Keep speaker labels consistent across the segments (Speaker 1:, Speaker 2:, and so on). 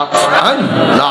Speaker 1: না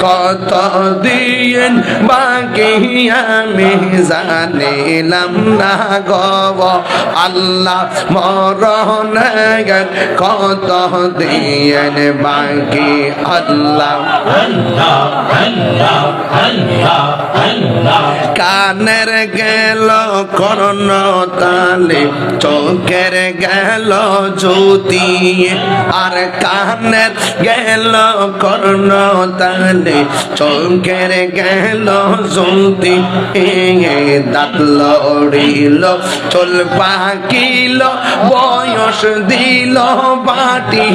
Speaker 1: কত দিন বাকি আমি জানিলাম না গব আল্লাহ মরণের কত দিন বাকি আল্লাহ। কানের গেল করণ তালে, চোখের গেল জ্যোতি। আর কানের গেল করণ তালে চোখের গেল জ্যোতি দাঁত লড়িল, চল পাকিল, বয়স দিল, বাটি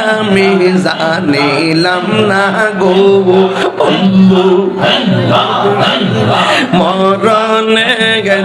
Speaker 1: আমি জানিলাম না গো। মরণে গেল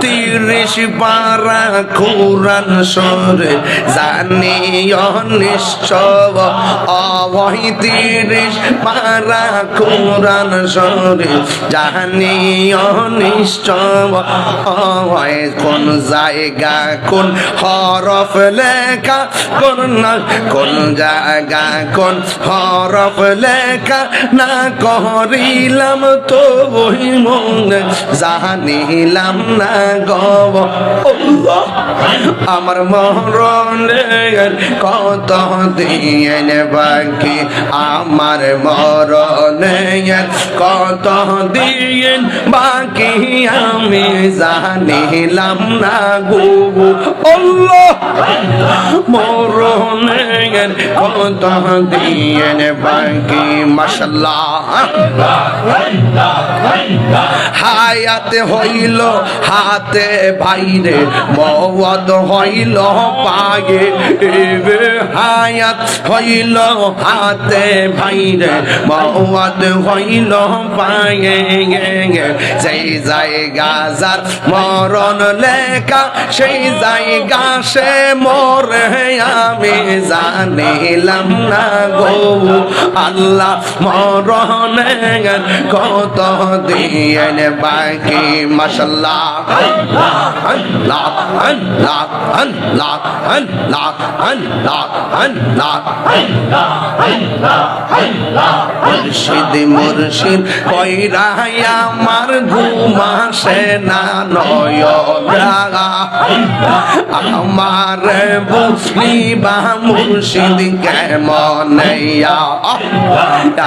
Speaker 1: তিরিশ পারা কোরআন সরে জানি অনিশ্চব অবহি তিরিশ পারা কোরআন সরে জানি অনিশ্চব হয় কোন জায়গা, কোন হরফ লেখা, কোন না, কোন জায়গা, কোন হরফ লেখা না করিলাম তো মনে জানিলাম না গব। আমার মরণের কত দিন বাকি? আমার মরণের কত দিন বাকি? আমি জানিলাম না গো আল্লাহ! মরণের কত দিন বাকি? মাশাল্লাহ হায়াতে হইল, হাতে বাইরে মওয়াদ হইল, পাগে হায়াত হইল, হাতে বাইরে মওয়াদ হইল, পাগে সেই জায়গা যার মরণ লেখা, সেই জায়গা সে মরে, আমি জানিলাম না গো। আল্লাহ মরণের কত দিন বাকি, মশাল্লাহ। আল্লাহ আল্লাহ আল্লাহ আল্লাহ আল্লাহ আল্লাহ মুর্শিদ মুর্শিদ কইরাই আমার ঘুমাসে না নয় আমার বুঝলি বা মুর্শিদ কেমন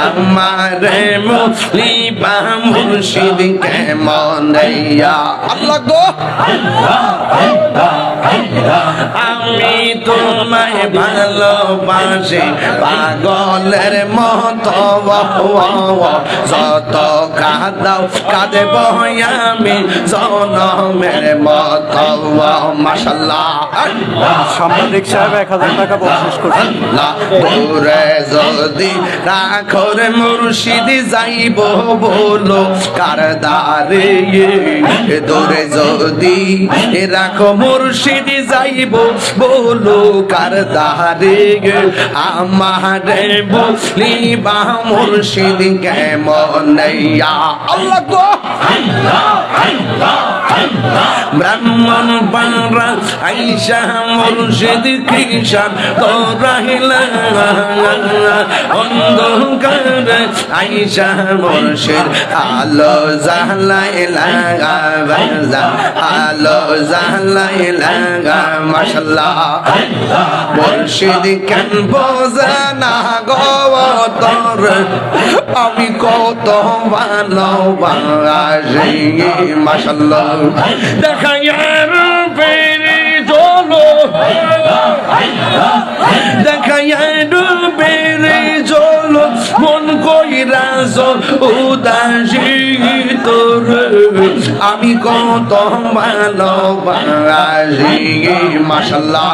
Speaker 1: আমার মুসলি বা মুর্শিদ কেমন আল্লাহ গো তোমায় ভালোবাসি। পাগলের মতো যত কাদাও কাঁদব আমি জনমের মতো মাসাল্লাহ
Speaker 2: সাংবাদিক সাহেব এক হাজার টাকা বকশিস করছেন।
Speaker 1: যদি রাখর মুর্শিদ যাইব বলো কার দারে দূরে যদি রাখো মুর্শিদ যাইব বলো কার দারে আমার বলি বা মুর্শিদ, কেমন আল্লাহ গো। ব্রাহ্মণ পাড়া আইসা, মুর্শিদ কৃষণ তোর পুরাহিলা অন্ধকার আইসা, মুর্শিদ, আলো জালাই লাগা, আলো জালাই লাগা, মাশাল্লাহ। মুর্শিদ কেন বোঝে না গবতর আমি কত ভালোবাসি মাসাল্লাহ দেখা মন কইরা জল তোর আমি কত ভালোবাসি মাসাল্লাহ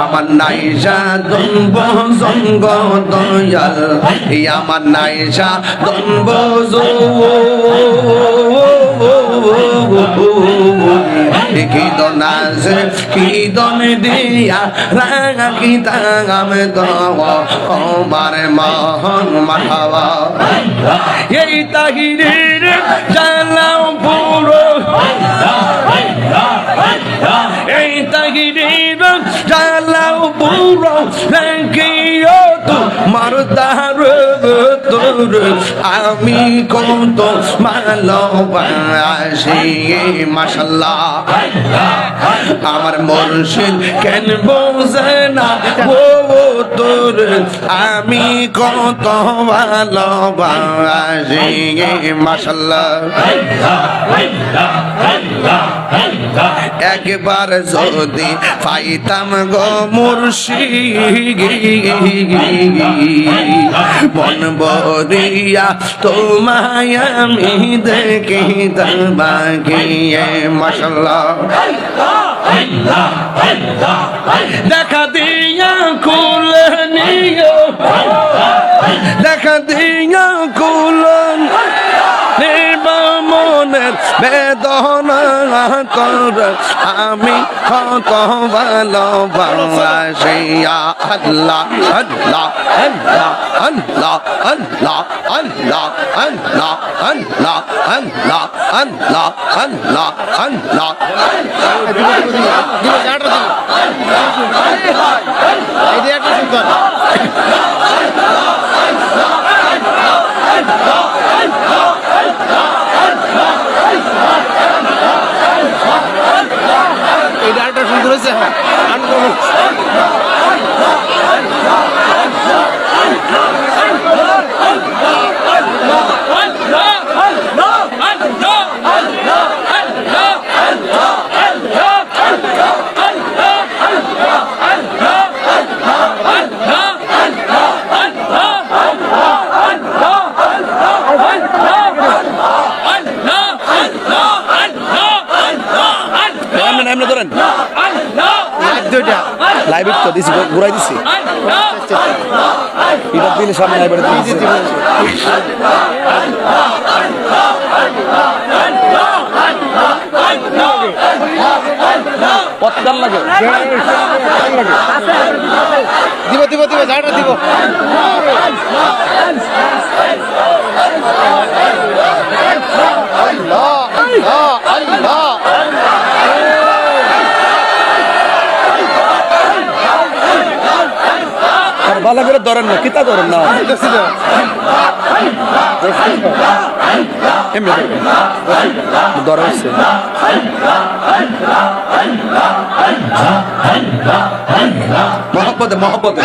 Speaker 1: আমার নাই সাদম্ব সঙ্গ দয়াল আমার নাই সাদম্ব জো কিদনাসে কিদন দিয়া রাঙা কিতাম দমার মহন আমি কত ভালোবাসি মাসাল্লাহ আমার মুর্শিদ কেন বোঝে না? ও তোর আমি কত ভালোবাসি মাশাল্লাহ। একবার যদি পাইতাম গো মুর্শিদ, মন বরিয়া তোমায় আমি দেখিতাম বাগিয়ে মশলা দেখা দিয়া খুলে নিও। দেখা দিও খুলে মনের বেদনা আমি কত ভালোবাসি আল্লাহ আল্লাহ আল্লাহ আল্লাহ আল্লাহ আল্লাহ আল্লাহ আল্লাহ আল্লাহ আল্লাহ আল্লাহ আল্লাহ
Speaker 2: এই যায় এমনি এমনি ধরেন। লাইভ তো দিছি ঘুরাই দিছি। এটা দিলে সামনে লাইভ দিছি। পত্তার লাগে। দিব দিব দিব ঝাড়া দিব আর ভালো করে কিতা ধরেন না। এমনি ধরা হচ্ছে।
Speaker 1: মহব্বতে মহব্বতে।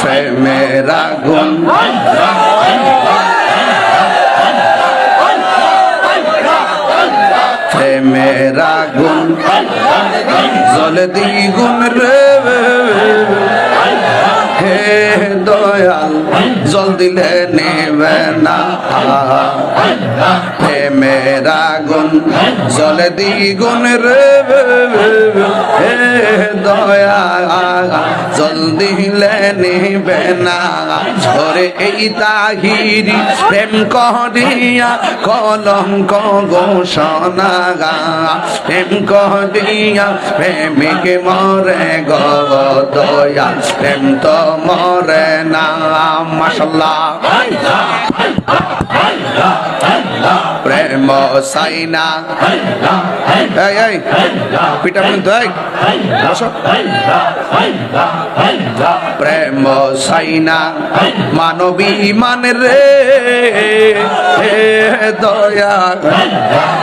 Speaker 1: প্রেমেরা গুণ। জল দ্বিগুণ রে হে দয়াল জল দিলে নেবে না প্রেমেরা গুণ, জল দ্বিগুণ রে হে দয়াল জল দিলে নেবে না ওরে এই তাহিরি, প্রেম করিয়া কলঙ্ক ঘোষণা। প্রেম করিয়া প্রেমিক মরে গো দয়া প্রেম তো মরে না মাসাল্লাহ প্রেম সাইনা মানবী মান রে দয়া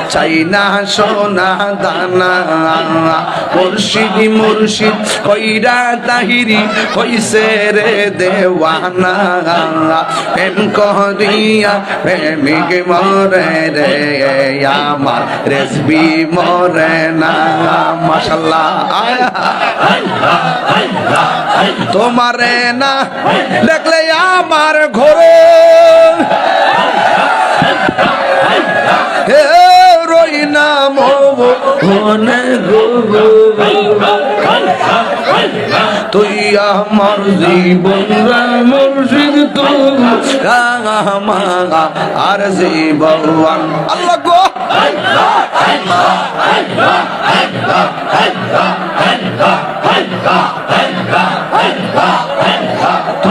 Speaker 1: চাইনা সোনা দানা মুর্শিদ মুর্শিদ কইরা তাহিরি কইছে রে দেওয়ানা প্রেম করিয়া প্রেমিক মরে রে আমার রেসবি মরে না মাসাল্লাহ তোমারে না দেখলে আমার ঘরে। হে রই না তুই আমার জীবন মুর্শিদ রাঙা আর জীবন আল্লাহ গো।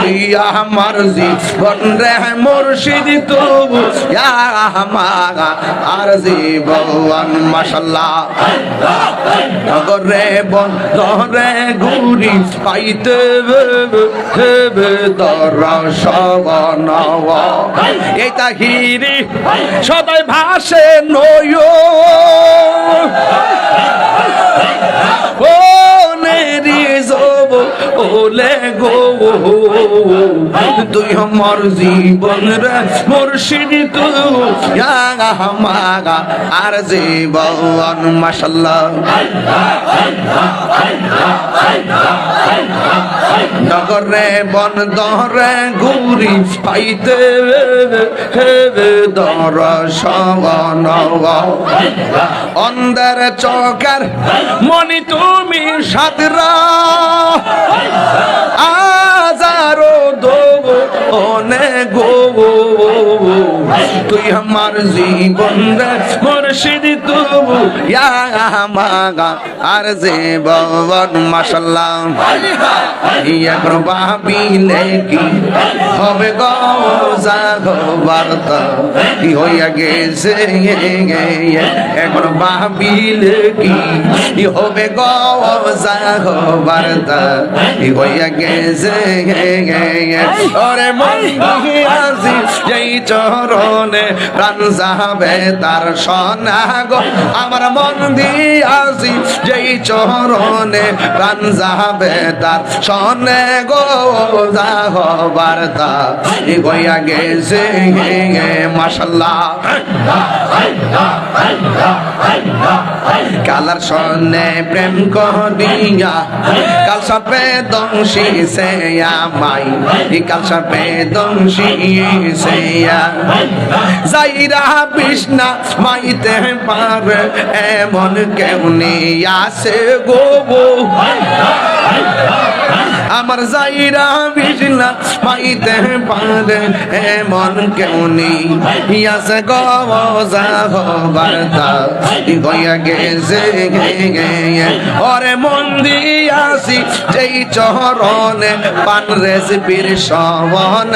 Speaker 1: তুই আমার জীবন রে তবু আমার আর জীবন, মাশাল্লাহ। নগরে বন ধরে ঘুরি পাইতে এই তাহিরি সদাই ভাসে নয় গো তুই আমার জীবন রে মুর্শিদ তুই আমাগা আর জীবন মাশাল্লাহ নগরে বন দরে ঘুরি পাইতে দর সবন অন্ধের চকার মনি তুমি সাদরা আজারো দো গো তুই আমার জীবন মুর্শিদ তবু আর জীবন মাশাল্লাহ। একবার ভাবিলে কি হবে গো বার্তা কি হইয়া গেছে একবার ভাবিলে কি? হবে গো কি হইয়া গেছে ওরে মন আজি, যেই চরণে প্রাণ যাবে তার সোনা গো। আমার মন দিয়াছি যেই চরণে প্রাণ যাবে তার সনে গো। যাহ বার্তা ই গইয়া গেছে মাশাল্লাহ। কালার সনে প্রেম করিয়া কাল সপে দংশি সে মাই কাল সপে দংশি সেয়া যাইরা বিষ্ণা মাইতে পার, এমন কেউ কেমনি আসে গো আমার যাইরা বিষ্ণা মাইতে পারে এমন কেমনি আসে গো যাহ বার্তা গইয়া গেছে ওরে মন্দি আসি, যেই চরণে পান রেসিপির সবন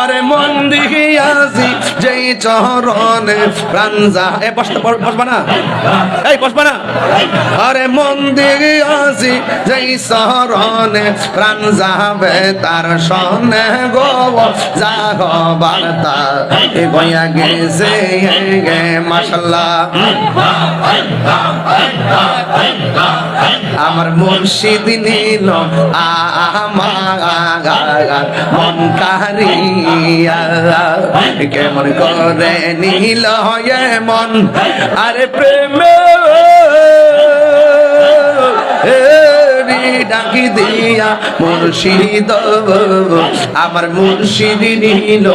Speaker 1: আরে মন দিয়াছি যেই চরণে প্রাণ যা এ বসবা না? এই, বসবা না? আরে মন দিয়াছি যেই চরণে প্রাণ যাবে তার সনে গো যা গো বার্তা। এ গয়া গেছে গে, মাশাল্লাহ। আমার মুর্শিদ নিল আমার মন কারিয়া। কেমন করে নিল মন, আরে প্রেম। ডাকি দিয়া মুর্শিদ, আমার মুর্শিদ নিল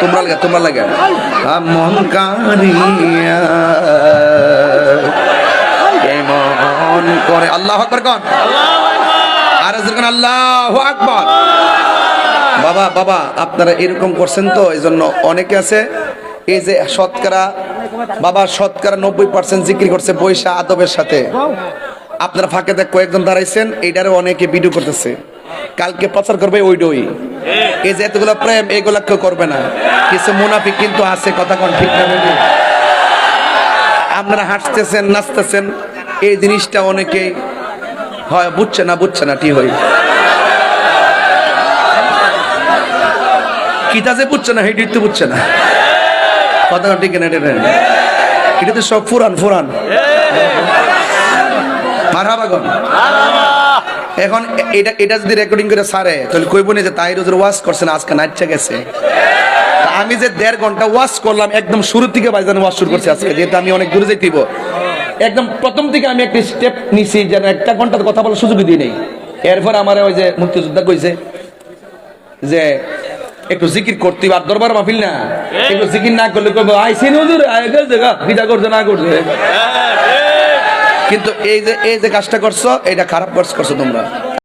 Speaker 1: তোমরা লাগে তোমরা লাগে। মন কারিয়া কেমন করে, আল্লাহ আকবর কন। আর আল্লাহ আকবর। বাবা বাবা, আপনারা এরকম করছেন তো এই জন্য অনেকে আছে, এই যে শতকরা বাবা শতকরা নব্বই পার্সেন্ট জিকির করছে বৈশা আদবের সাথে। আপনারা ফাঁকে দেখ কয়েকজন দাঁড়াইছেন এইটারও অনেকে ভিডিও করতেছে। কালকে প্রচার করবে ওইডই। এই যে এতগুলো প্রেম এগুলা কেউ করবে না। কিছু মুনাফিক কিন্তু আছে কথা কোন ঠিক না আপনারা হাসতেছেন নাচতেছেন এই জিনিসটা অনেকেই হয় বুঝছে না বুঝছে না ঠিক হই কিতা যে বুঝছে না হেঁটে তো বুঝছে না। কথা এটা এটা তো সব ফুরান ফুরান। মারহাবাগন এখন এটা এটা যদি রেকর্ডিং করে সারে, তাহলে কইব না যে আজকে নাচছে গেছে। আমি যে দেড় ঘণ্টা ওয়াশ করলাম, একদম শুরু থেকে বাইজান ওয়াশ শুরু করছি আজকে, যেহেতু আমি অনেক দূরে যেতে একদম প্রথম থেকে আমি একটা স্টেপ নিছি, যেন একটা ঘণ্টার কথা বলার সুযোগ দিই নেই। এরপর আমার ওই যে মুক্তিযোদ্ধা কইছে যে একটু জিকির করতে আর দরবার মাহফিল না। একটু জিকির না করলে কইবো আইসিন হুজুর আয় গেল গা বিদা করছে না করছে? কিন্তু এই যে এই যে কাজটা করছ এটা খারাপ কাজ করছ তোমরা।